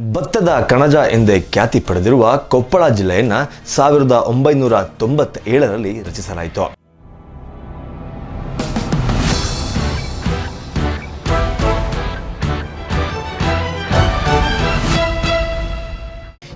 ಭತ್ತದ ಕಣಜ ಎಂದೇ ಖ್ಯಾತಿ ಪಡೆದಿರುವ ಕೊಪ್ಪಳ ಜಿಲ್ಲೆಯನ್ನ ಸಾವಿರದ ಒಂಬೈನೂರ ತೊಂಬತ್ತೇಳರಲ್ಲಿ ರಚಿಸಲಾಯಿತು.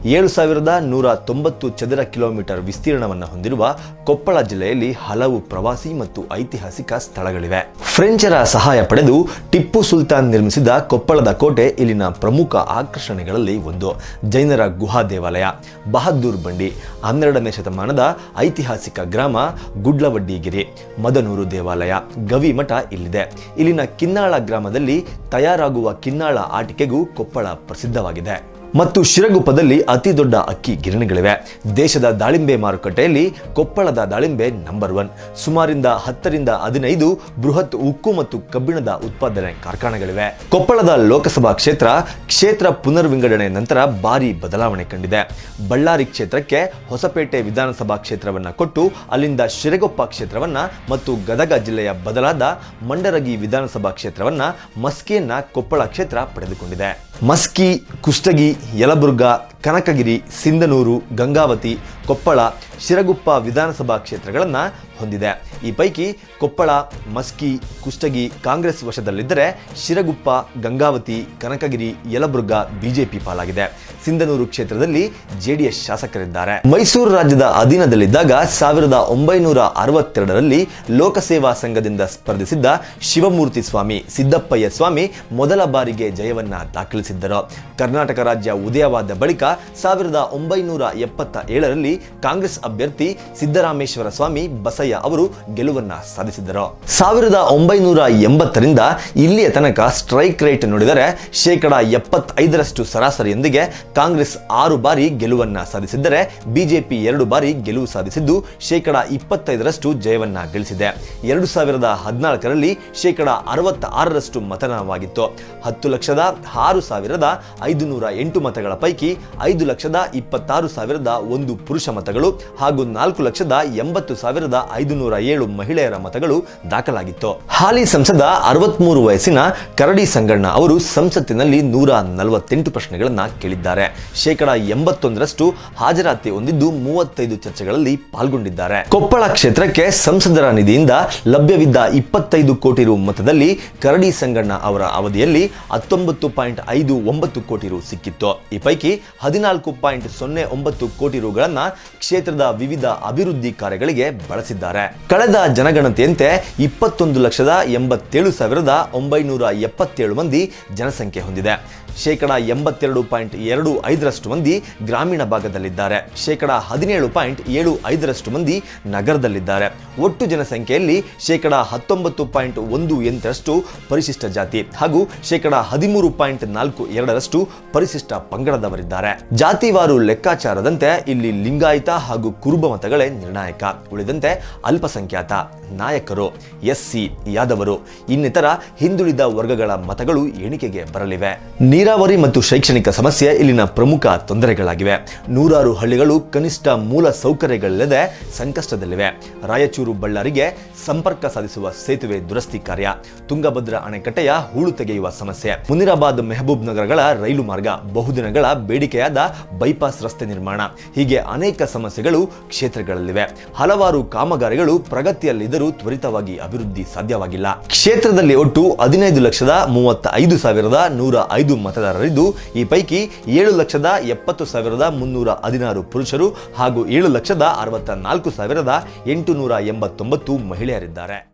ಏಳು ಸಾವಿರದ ನೂರ ತೊಂಬತ್ತು ಚದರ ಕಿಲೋಮೀಟರ್ ವಿಸ್ತೀರ್ಣವನ್ನು ಹೊಂದಿರುವ ಕೊಪ್ಪಳ ಜಿಲ್ಲೆಯಲ್ಲಿ ಹಲವು ಪ್ರವಾಸಿ ಮತ್ತು ಐತಿಹಾಸಿಕ ಸ್ಥಳಗಳಿವೆ. ಫ್ರೆಂಚರ ಸಹಾಯ ಪಡೆದು ಟಿಪ್ಪು ಸುಲ್ತಾನ್ ನಿರ್ಮಿಸಿದ ಕೊಪ್ಪಳದ ಕೋಟೆ ಇಲ್ಲಿನ ಪ್ರಮುಖ ಆಕರ್ಷಣೆಗಳಲ್ಲಿ ಒಂದು. ಜೈನರ ಗುಹಾ ದೇವಾಲಯ, ಬಹದ್ದೂರ್ ಬಂಡಿ, ಹನ್ನೆರಡನೇ ಶತಮಾನದ ಐತಿಹಾಸಿಕ ಗ್ರಾಮ ಗುಡ್ಲವಡ್ಡಿಗಿರಿ, ಮದನೂರು ದೇವಾಲಯ ಗವಿಮಠ ಇಲ್ಲಿದೆ. ಇಲ್ಲಿನ ಕಿನ್ನಾಳ ಗ್ರಾಮದಲ್ಲಿ ತಯಾರಾಗುವ ಕಿನ್ನಾಳ ಆಟಿಕೆಗೂ ಕೊಪ್ಪಳ ಪ್ರಸಿದ್ಧವಾಗಿದೆ. ಮತ್ತು ಶಿರಗುಪ್ಪದಲ್ಲಿ ಅತಿ ದೊಡ್ಡ ಅಕ್ಕಿ ಗಿರಣಿಗಳಿವೆ. ದೇಶದ ದಾಳಿಂಬೆ ಮಾರುಕಟ್ಟೆಯಲ್ಲಿ ಕೊಪ್ಪಳದ ದಾಳಿಂಬೆ ನಂಬರ್ ಒನ್ ಸುಮಾರಿಂದ ಹತ್ತರಿಂದ ಹದಿನೈದು ಬೃಹತ್ ಉಕ್ಕು ಮತ್ತು ಕಬ್ಬಿಣದ ಉತ್ಪಾದನೆ ಕಾರ್ಖಾನೆಗಳಿವೆ. ಕೊಪ್ಪಳದ ಲೋಕಸಭಾ ಕ್ಷೇತ್ರ ಕ್ಷೇತ್ರ ಪುನರ್ವಿಂಗಡಣೆ ನಂತರ ಭಾರಿ ಬದಲಾವಣೆ ಕಂಡಿದೆ. ಬಳ್ಳಾರಿ ಕ್ಷೇತ್ರಕ್ಕೆ ಹೊಸಪೇಟೆ ವಿಧಾನಸಭಾ ಕ್ಷೇತ್ರವನ್ನ ಕೊಟ್ಟು ಅಲ್ಲಿಂದ ಶಿರಗೊಪ್ಪ ಕ್ಷೇತ್ರವನ್ನ ಮತ್ತು ಗದಗ ಜಿಲ್ಲೆಯ ಬದಲಾದ ಮಂಡರಗಿ ವಿಧಾನಸಭಾ ಕ್ಷೇತ್ರವನ್ನ ಮಸ್ಕಿಯನ್ನ ಕೊಪ್ಪಳ ಕ್ಷೇತ್ರ ಪಡೆದುಕೊಂಡಿದೆ. ಮಸ್ಕಿ, ಕುಷ್ಟಗಿ ಯಲಬುರ್ಗಾ ಕನಕಗಿರಿ ಸಿಂಧನೂರು ಗಂಗಾವತಿ ಕೊಪ್ಪಳ ಶಿರಗುಪ್ಪ ವಿಧಾನಸಭಾ ಕ್ಷೇತ್ರಗಳನ್ನು ಹೊಂದಿದೆ. ಈ ಪೈಕಿ ಕೊಪ್ಪಳ, ಮಸ್ಕಿ, ಕುಷ್ಟಗಿ ಕಾಂಗ್ರೆಸ್ ವಶದಲ್ಲಿದ್ದರೆ ಶಿರಗುಪ್ಪ, ಗಂಗಾವತಿ, ಕನಕಗಿರಿ, ಯಲಬುರ್ಗ ಬಿಜೆಪಿ ಪಾಲಾಗಿದೆ. ಸಿಂಧನೂರು ಕ್ಷೇತ್ರದಲ್ಲಿ ಜೆಡಿಎಸ್ ಶಾಸಕರಿದ್ದಾರೆ. ಮೈಸೂರು ರಾಜ್ಯದ ಅಧೀನದಲ್ಲಿದ್ದಾಗ ಸಾವಿರದ ಒಂಬೈನೂರ ಅರವತ್ತೆರಡರಲ್ಲಿ ಲೋಕಸೇವಾ ಸಂಘದಿಂದ ಸ್ಪರ್ಧಿಸಿದ್ದ ಶಿವಮೂರ್ತಿ ಸ್ವಾಮಿ, ಸಿದ್ದಪ್ಪಯ್ಯ ಸ್ವಾಮಿ ಮೊದಲ ಬಾರಿಗೆ ಜಯವನ್ನ ದಾಖಲಿಸಿದ್ದರು. ಕರ್ನಾಟಕ ರಾಜ್ಯ ಉದಯವಾದ ಬಳಿಕ ಸಾವಿರದ ಒಂಬೈನೂರ ಎಪ್ಪತ್ತ ಏಳರಲ್ಲಿ ಕಾಂಗ್ರೆಸ್ ಅಭ್ಯರ್ಥಿ ಸಿದ್ದರಾಮೇಶ್ವರ ಸ್ವಾಮಿ ಬಸಯ್ಯ ಅವರು ಗೆಲುವನ್ನ ಸಾಧಿಸಿದ್ದರು ಸಾವಿರದ ಒಂಬೈನೂರ ಎಂಬತ್ತರಿಂದ ಇಲ್ಲಿಯ ತನಕ ಸ್ಟ್ರೈಕ್ ರೇಟ್ ನೋಡಿದರೆ ಶೇಕಡ ಎಪ್ಪತ್ತೈದರಷ್ಟು ಸರಾಸರಿಯೊಂದಿಗೆ ಕಾಂಗ್ರೆಸ್ ಆರು ಬಾರಿ ಗೆಲುವನ್ನ ಸಾಧಿಸಿದ್ದರೆ ಬಿಜೆಪಿ ಎರಡು ಬಾರಿ ಗೆಲುವು ಸಾಧಿಸಿದ್ದು ಶೇಕಡ ಇಪ್ಪತ್ತೈದರಷ್ಟು ಜಯವನ್ನ ಗಳಿಸಿದೆ. ಎರಡು ಸಾವಿರದ ಹದಿನಾಲ್ಕರಲ್ಲಿ ಶೇಕಡ ಅರವತ್ತ ಆರರಷ್ಟು ಮತದಾನವಾಗಿತ್ತು. ಹತ್ತು ಲಕ್ಷದ ಆರು ಸಾವಿರದ ಐದುನೂರ ಎಂಟು ಮತಗಳ ಪೈಕಿ ಐದು ಲಕ್ಷದ ಇಪ್ಪತ್ತಾರು ಸಾವಿರದ ಒಂದು ಪುರುಷ ಮತಗಳು ಹಾಗೂ ನಾಲ್ಕು ಲಕ್ಷದ ಎಂಬತ್ತು ಸಾವಿರದ ಐದುನೂರ ಏಳು ಮಹಿಳೆಯರ ಮತಗಳು ದಾಖಲಾಗಿತ್ತು. ಹಾಲಿ ಸಂಸದ ಅರವತ್ಮೂರು ವಯಸ್ಸಿನ ಕರಡಿ ಸಂಗಣ್ಣ ಅವರು ಸಂಸತ್ತಿನಲ್ಲಿ ನೂರ ನಲವತ್ತೆಂಟು ಪ್ರಶ್ನೆಗಳನ್ನ ಕೇಳಿದ್ದಾರೆ. ಶೇಕಡ ಎಂಬತ್ತೊಂದರಷ್ಟು ಹಾಜರಾತಿ ಹೊಂದಿದ್ದು ಮೂವತ್ತೈದು ಚರ್ಚೆಗಳಲ್ಲಿ ಪಾಲ್ಗೊಂಡಿದ್ದಾರೆ. ಕೊಪ್ಪಳ ಕ್ಷೇತ್ರಕ್ಕೆ ಸಂಸದರ ನಿಧಿಯಿಂದ ಲಭ್ಯವಿದ್ದ ಇಪ್ಪತ್ತೈದು ಕೋಟಿ ರು ಮತದಲ್ಲಿ ಕರಡಿ ಸಂಗಣ್ಣ ಅವರ ಅವಧಿಯಲ್ಲಿ ಹತ್ತೊಂಬತ್ತು ಪಾಯಿಂಟ್ ಐದು ಒಂಬತ್ತು ಕೋಟಿ ರು ಸಿಕ್ಕಿತ್ತು. ಈ ಪೈಕಿ ಹದಿನಾಲ್ಕು ಪಾಯಿಂಟ್ ಸೊನ್ನೆ ಒಂಬತ್ತು ಕೋಟಿ ರುಗಳನ್ನ ಕ್ಷೇತ್ರದ ವಿವಿಧ ಅಭಿವೃದ್ಧಿ ಕಾರ್ಯಗಳಿಗೆ ಬಳಸಿದ್ದಾರೆ. ಕಳೆದ ಜನಗಣತಿಯಂತೆ ಇಪ್ಪತ್ತೊಂದು ಲಕ್ಷದ ಎಂಬತ್ತೇಳು ಸಾವಿರದ ಒಂಬೈನೂರ ಎಪ್ಪತ್ತೇಳು ಮಂದಿ ಜನಸಂಖ್ಯೆ ಹೊಂದಿದೆ. ಶೇಕಡ ಎಂಬತ್ತೆರಡು ಪಾಯಿಂಟ್ ಎರಡು ಐದರಷ್ಟು ಮಂದಿ ಗ್ರಾಮೀಣ ಭಾಗದಲ್ಲಿದ್ದಾರೆ. ಶೇಕಡ ಹದಿನೇಳು ಪಾಯಿಂಟ್ ಏಳು ಐದರಷ್ಟು ಮಂದಿ ನಗರದಲ್ಲಿದ್ದಾರೆ. ಒಟ್ಟು ಜನಸಂಖ್ಯೆಯಲ್ಲಿ ಶೇಕಡ ಹತ್ತೊಂಬತ್ತು ಪಾಯಿಂಟ್ ಒಂದು ಎಂಟರಷ್ಟು ಪರಿಶಿಷ್ಟ ಜಾತಿ ಹಾಗೂ ಶೇಕಡ ಹದಿಮೂರು ಪಾಯಿಂಟ್ ನಾಲ್ಕು ಎರಡರಷ್ಟು ಪರಿಶಿಷ್ಟ ಪಂಗಡದವರಿದ್ದಾರೆ. ಜಾತಿವಾರು ಲೆಕ್ಕಾಚಾರದಂತೆ ಇಲ್ಲಿ ಲಿಂಗಾಯತ ಹಾಗೂ ಕುರುಬ ಮತಗಳೇ ನಿರ್ಣಾಯಕ. ಉಳಿದಂತೆ ಅಲ್ಪಸಂಖ್ಯಾತ, ನಾಯಕರು, ಎಸ್ಸಿ, ಯಾದವರು, ಇನ್ನಿತರ ಹಿಂದುಳಿದ ವರ್ಗಗಳ ಮತಗಳು ಎಣಿಕೆಗೆ ಬರಲಿವೆ. ನೀರಾವರಿ ಮತ್ತು ಶೈಕ್ಷಣಿಕ ಸಮಸ್ಯೆ ಇಲ್ಲಿನ ಪ್ರಮುಖ ತೊಂದರೆಗಳಾಗಿವೆ. ನೂರಾರು ಹಳ್ಳಿಗಳು ಕನಿಷ್ಠ ಮೂಲ ಸೌಕರ್ಯಗಳಿಲ್ಲದೆ ಸಂಕಷ್ಟದಲ್ಲಿವೆ. ರಾಯಚೂರು ಬಳ್ಳಾರಿಗೆ ಸಂಪರ್ಕ ಸಾಧಿಸುವ ಸೇತುವೆ ದುರಸ್ತಿ ಕಾರ್ಯ. ತುಂಗಭದ್ರಾ ಅಣೆಕಟ್ಟೆಯ ಹೂಳು ತೆಗೆಯುವ ಸಮಸ್ಯೆ. ಮುನಿರಾಬಾದ್ ಮೆಹಬೂಬ್ ನಗರಗಳ ರೈಲು ಮಾರ್ಗ ಬಹುದಿನಗಳ ಬೇಡಿಕೆಯಾದ ಬೈಪಾಸ್ ರಸ್ತೆ ನಿರ್ಮಾಣ. ಹೀಗೆ ಅನೇಕ ಸಮಸ್ಯೆಗಳು ಕ್ಷೇತ್ರಗಳಲ್ಲಿವೆ. ಹಲವಾರು ಕಾಮಗಾರಿಗಳು ಪ್ರಗತಿಯಲ್ಲಿದ್ದರೂ ತ್ವರಿತವಾಗಿ ಅಭಿವೃದ್ಧಿ ಸಾಧ್ಯವಾಗಿಲ್ಲ. ಕ್ಷೇತ್ರದಲ್ಲಿ ಒಟ್ಟು ಹದಿನೈದು ಲಕ್ಷದ ಮೂವತ್ತ ಐದು ಸಾವಿರದ ನೂರ ಐದು ಮತದಾರರಿದ್ದು, ಈ ಪೈಕಿ ಏಳು ಲಕ್ಷದ ಎಪ್ಪತ್ತು ಸಾವಿರದ ಮುನ್ನೂರ ಹದಿನಾರು ಪುರುಷರು ಹಾಗೂ ಏಳು ಲಕ್ಷದ ಅರವತ್ತ ನಾಲ್ಕು ಸಾವಿರದ ಎಂಟುನೂರ ಎಂಬತ್ತೊಂಬತ್ತು ಮಹಿಳೆಯರಿದ್ದಾರೆ.